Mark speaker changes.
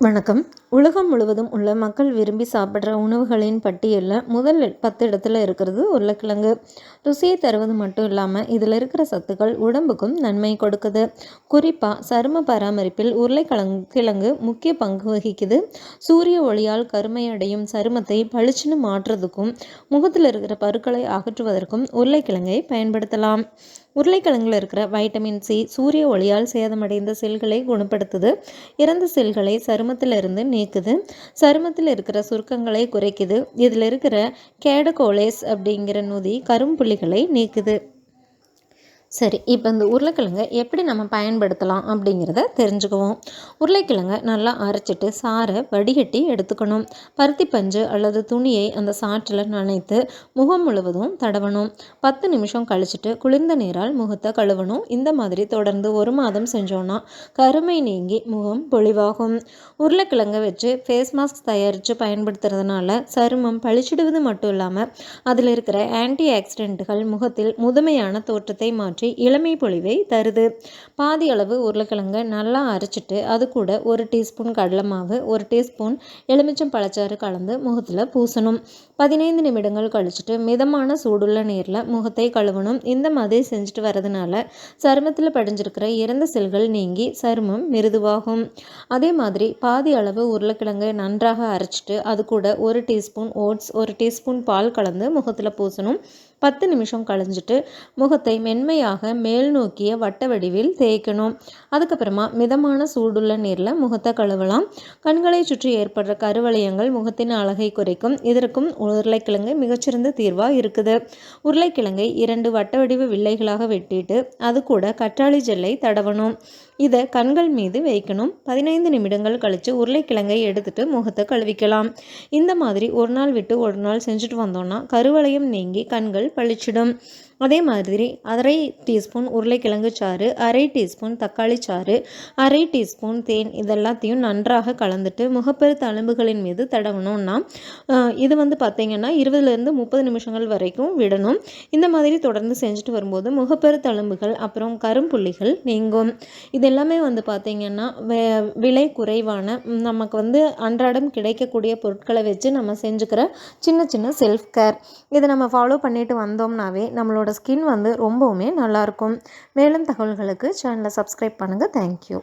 Speaker 1: வணக்கம். உலகம் முழுவதும் உள்ள மக்கள் விரும்பி சாப்பிட்ற உணவுகளின் பட்டியலில் முதல் பத்து இடத்துல இருக்கிறது உருளைக்கிழங்கு. ருசியை தருவது மட்டும் இல்லாமல் இதில் இருக்கிற சத்துக்கள் உடம்புக்கும் நன்மை கொடுக்குது. குறிப்பாக சரும பராமரிப்பில் உருளைக்கிழங்கு கிழங்கு முக்கிய பங்கு வகிக்குது. சூரிய ஒளியால் கருமையடையும் சருமத்தை பளிச்சுன்னு மாற்றுறதுக்கும் முகத்தில் இருக்கிற பருக்களை அகற்றுவதற்கும் உருளைக்கிழங்கை பயன்படுத்தலாம். உருளைக்கிழங்கில் இருக்கிற வைட்டமின் சி சூரிய ஒளியால் சேதமடைந்த செல்களை குணப்படுத்துது. இறந்த செல்களை சருமத்திலிருந்து நீக்குது. சருமத்தில் இருக்கிற சுருக்கங்களை குறைக்குது. இதில் இருக்கிற கேடகோலேஸ் அப்படிங்கிற நொதி கரும்புள்ளிகளை நீக்குது. சரி இப்போ இந்த உருளைக்கிழங்கை எப்படி நம்ம பயன்படுத்தலாம் அப்படிங்கிறத தெரிஞ்சுக்குவோம். உருளைக்கிழங்கை நல்லா அரைச்சிட்டு சாறை வடிகட்டி எடுத்துக்கணும். பருத்தி பஞ்சு அல்லது துணியை அந்த சாற்றில் நனைத்து முகம் முழுவதும் தடவணும். பத்து நிமிஷம் கழிச்சிட்டு குளிர்ந்த நீரால் முகத்தை கழுவணும். இந்த மாதிரி தொடர்ந்து ஒரு மாதம் செஞ்சோன்னா கருமை நீங்கி முகம் பொழிவாகும் உருளைக்கிழங்கை வச்சு ஃபேஸ் மாஸ்க் தயாரித்து பயன்படுத்துறதுனால சருமம் பழிச்சிடுவது மட்டும் இல்லாமல் அதில் இருக்கிற ஆன்டி ஆக்சிடென்ட்டுகள் முகத்தில் முதுமையான தோற்றத்தை மாற்றி மாற்றி இளமை பொழிவை தருது. பாதி அளவு உருளைக்கிழங்கை நல்லா அரைச்சிட்டு அது கூட ஒரு டீஸ்பூன் கடலை மாவு ஒரு டீஸ்பூன் எலுமிச்சம் பழச்சாறு கலந்து முகத்தில் பூசணும். பதினைந்து நிமிடங்கள் கழிச்சிட்டு மிதமான சூடுள்ள நீரில் முகத்தை கழுவணும். இந்த மாதிரி செஞ்சுட்டு வரதுனால சருமத்தில் படிஞ்சிருக்கிற இறந்த செல்கள் நீங்கி சருமம் மிருதுவாகும். அதே மாதிரி பாதி அளவு உருளைக்கிழங்கை நன்றாக அரைச்சிட்டு அது கூட ஒரு டீஸ்பூன் ஓட்ஸ் ஒரு டீஸ்பூன் பால் கலந்து முகத்தில் பூசணும். பத்து நிமிஷம் கழிஞ்சிட்டு முகத்தை மென்மையாக மேல் நோக்கிய வட்ட வடிவில் தேய்க்கணும். அதுக்கப்புறமா மிதமான சூடுள்ள நீரில் முகத்தை கழுவலாம். கண்களை சுற்றி ஏற்படுற கருவளையங்கள் முகத்தின் அழகை குறைக்கும். இதற்கும் உருளைக்கிழங்கு மிகச்சிறந்த தீர்வாக இருக்குது. உருளைக்கிழங்கை இரண்டு வட்ட வடிவ வில்லைகளாக வெட்டிட்டு அது கூட கற்றாழை ஜெல்லை தடவணும். இதை கண்கள் மீது வைக்கணும். பதினைந்து நிமிடங்கள் கழித்து உருளைக்கிழங்கை எடுத்துட்டு முகத்தை கழுவிக்கலாம். இந்த மாதிரி ஒரு நாள் விட்டு ஒரு நாள் செஞ்சுட்டு வந்தோம்னா கருவளையம் நீங்கி கண்கள் பளிச்சிடும். அதே மாதிரி அரை டீஸ்பூன் உருளைக்கிழங்கு சாறு அரை டீஸ்பூன் தக்காளி சாறு அரை டீஸ்பூன் தேன் இதெல்லாத்தையும் நன்றாக கலந்துட்டு முகப்பெரு தழும்புகளின் மீது தடவணும்னா இது வந்து பார்த்திங்கன்னா இருபதுலேருந்து முப்பது நிமிஷங்கள் வரைக்கும் விடணும். இந்த மாதிரி தொடர்ந்து செஞ்சுட்டு வரும்போது முகப்பெரு தழும்புகள் அப்புறம் கரும்புள்ளிகள் நீங்கும். இது எல்லாமே வந்து பார்த்திங்கன்னா விலை குறைவான நமக்கு வந்து அன்றாடம் கிடைக்கக்கூடிய பொருட்களை வச்சு நம்ம செஞ்சுக்கிற சின்ன சின்ன செல்ஃப் கேர் இதை நம்ம ஃபாலோ பண்ணிட்டு வந்தோம்னாவே நம்மளோட உங்களோட ஸ்கின் வந்து ரொம்பவுமே நல்லாயிருக்கும். மேலும் தகவல்களுக்கு சேனலை சப்ஸ்கிரைப் பண்ணுங்கள் தேங்க்யூ